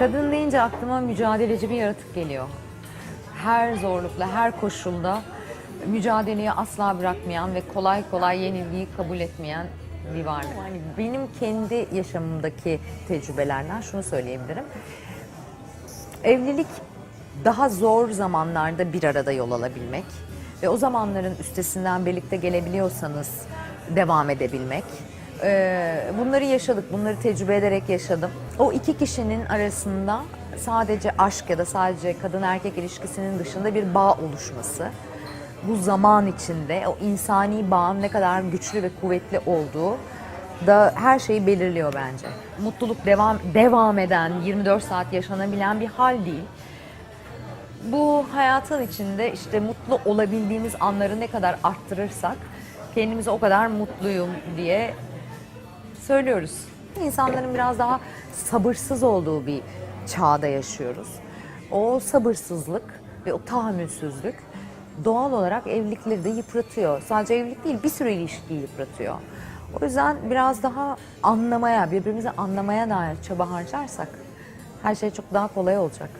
Kadın deyince aklıma mücadeleci bir yaratık geliyor. Her zorlukla, her koşulda mücadeleyi asla bırakmayan ve kolay kolay yenilgiyi kabul etmeyen bir varlık. Yani benim kendi yaşamımdaki tecrübelerden şunu söyleyebilirim. Evlilik daha zor zamanlarda bir arada yol alabilmek ve o zamanların üstesinden birlikte gelebiliyorsanız devam edebilmek. Ee, bunları yaşadık, bunları tecrübe ederek yaşadım. O iki kişinin arasında sadece aşk ya da sadece kadın erkek ilişkisinin dışında bir bağ oluşması. Bu zaman içinde o insani bağın ne kadar güçlü ve kuvvetli olduğu da her şeyi belirliyor bence. Mutluluk devam devam eden, 24 saat yaşanabilen bir hal değil. Bu hayatın içinde işte mutlu olabildiğimiz anları ne kadar arttırırsak kendimizi o kadar mutluyum diye söylüyoruz. İnsanların biraz daha sabırsız olduğu bir çağda yaşıyoruz. O sabırsızlık ve o tahammülsüzlük doğal olarak evlilikleri de yıpratıyor. Sadece evlilik değil, bir sürü ilişkiyi yıpratıyor. O yüzden biraz daha anlamaya, birbirimizi anlamaya dair çaba harcarsak her şey çok daha kolay olacak.